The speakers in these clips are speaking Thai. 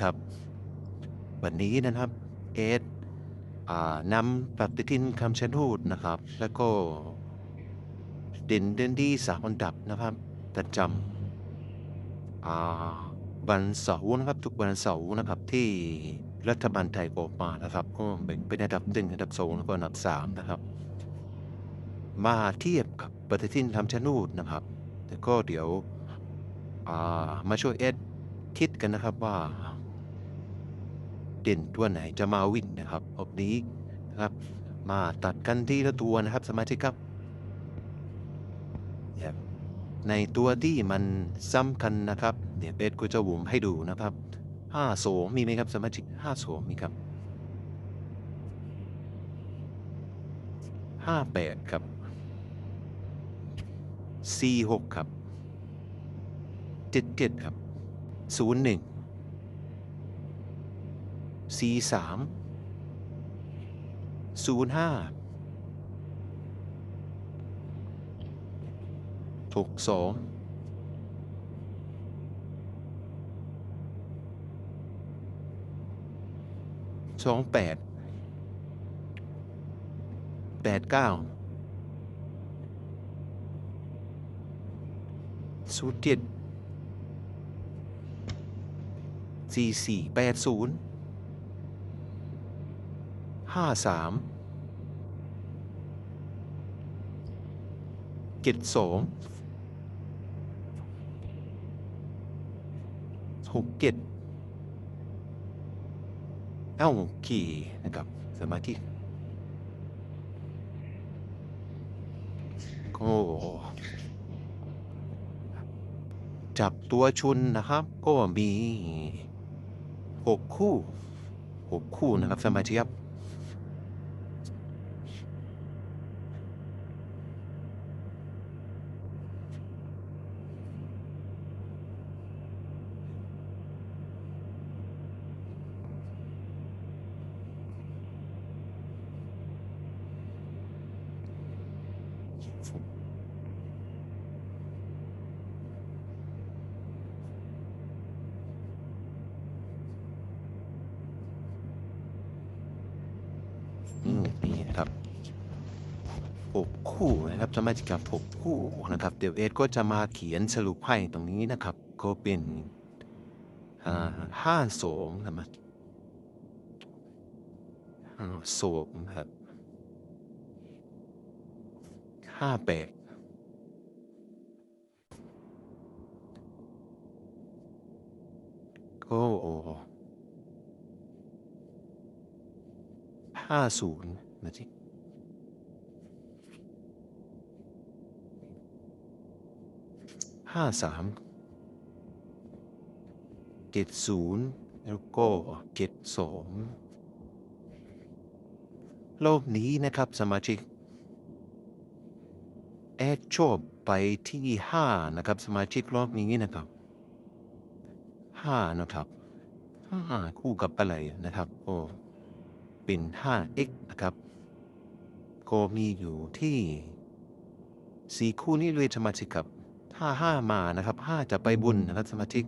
ครับ วันนี้นะครับเอสอ่านำปฏิทินคำชะโนดนะครับ แล้วก็เด่นเด่นดีสามอันดับนะครับประจำอ่าวันเสาร์นะครับ ทุกวันเสาร์นะครับที่รัฐบาลไทยออกมานะครับ ก็เป็นอันดับหนึ่งอันดับสองแล้วก็อันดับสามนะครับ มาเทียบกับปฏิทินคำชะโนดนะครับแล้วก็เดี๋ยวอ่ามาช่วยเอสคิดกันนะครับว่า เด่นตัวไหนจะมาวิ่งนะครับรอบนี้นะครับ มาตัดกันทีละตัวนะครับสมาชิกครับ ในตัวที่มันซ้ำกันนะครับ เดี๋ยวเบสก็จะวงให้ดูนะครับห้าโสมีไหมครับสมาชิกห้าโสมีครับห้าแปดครับสี่หกครับเจ็ดเจ็ดครับศูนย์หนึ่ง C สามศูนย์ห้าหกสองสองแปดแปดเก้าศูนย์เจ็ดสี่สี่แปดศูนย์ ห้าสามเจ็ดสองหกเจ็ดเอ้าขี่นะครับสมาธิโอ้จับตัวชุนนะครับ ก็มีหกคู่หกคู่นะครับสมาธิครับ อืมนี่นะครับหกคู่นะครับสมาชิกครับหกคู่นะครับ เดี๋ยวเอสก็จะมาเขียนสรุปให้ตรงนี้นะครับ ก็เป็นห้าโสมนะครับห้าโสมครับห้าแปดก็โอ้ ห้าศูนย์นะจิห้าสามเจ็ดศูนย์แล้วก็เจ็ดสองรอบนี้นะครับสมาชิกแอดชอบไปที่ห้านะครับสมาชิกรอบนี้นะครับห้านะครับห้าคู่กับอะไรนะครับโอ้ เป็น 5x นะครับ ก็มีอยู่ที่4คู่นี้เลยสมาชิกครับ ถ้า 5 มานะครับ 5 จะไปบุญนะครับสมาชิก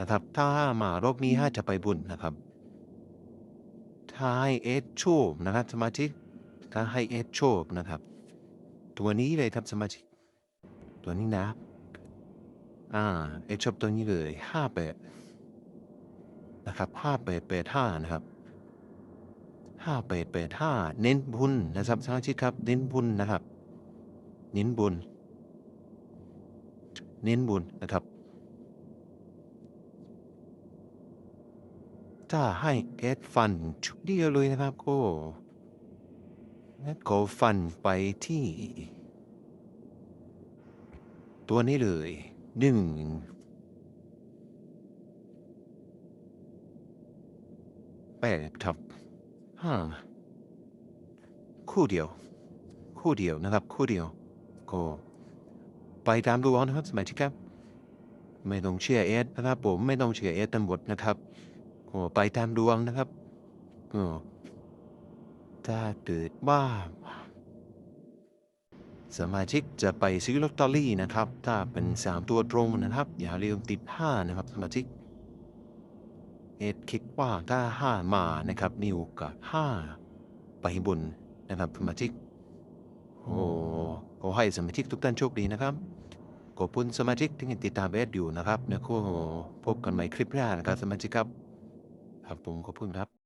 นะครับ ถ้า 5 มารอบนี้ 5 จะไปบุญนะครับ ถ้าให้เอสโชคนะครับสมาชิก ถ้าให้เอสโชคนะครับ ตัวนี้เลยครับสมาชิก ตัวนี้นะอ่าเอสชอบตัวนี้เลย 58 นะครับ 5885 นะครับ ห้าแปดแปดห้าเน้นบุญนะครับสมาชิกครับ เน้นบุญนะครับ เน้นบุญ เน้นบุญนะครับ ถ้าให้แอดฟันชุดเดียวเลยนะครับก็แอดขอฟันไปที่ ตัวนี้เลยหนึ่งแปดครับ คู่เดียว คู่เดียวนะครับ คู่เดียว ก็ไปตามดูเอานะครับสมัยที่ครับ ไม่ต้องเชื่อเอสนะครับ ผมไม่ต้องเชื่อเอสทั้งหมดนะครับก็ไปตามดวงนะครับก็ถ้าเกิดว่าสมาชิกจะไปซื้อลอตเตอรี่นะครับ ถ้าเป็นสามตัวตรงนะครับ อย่าลืมติดห้านะครับ สมาชิก เอ็ดคิดว่าถ้าห้ามานะครับนี่กับห้าไปบนนะครับสมาชิกโอ้ขอให้สมาชิกทุกท่านโชคดีนะครับขอบคุณสมาชิกที่ติดตามเอสอยู่นะครับแล้วก็พบกันใหม่คลิปหน้านะครับสมาชิกครับครับผมขอบคุณครับ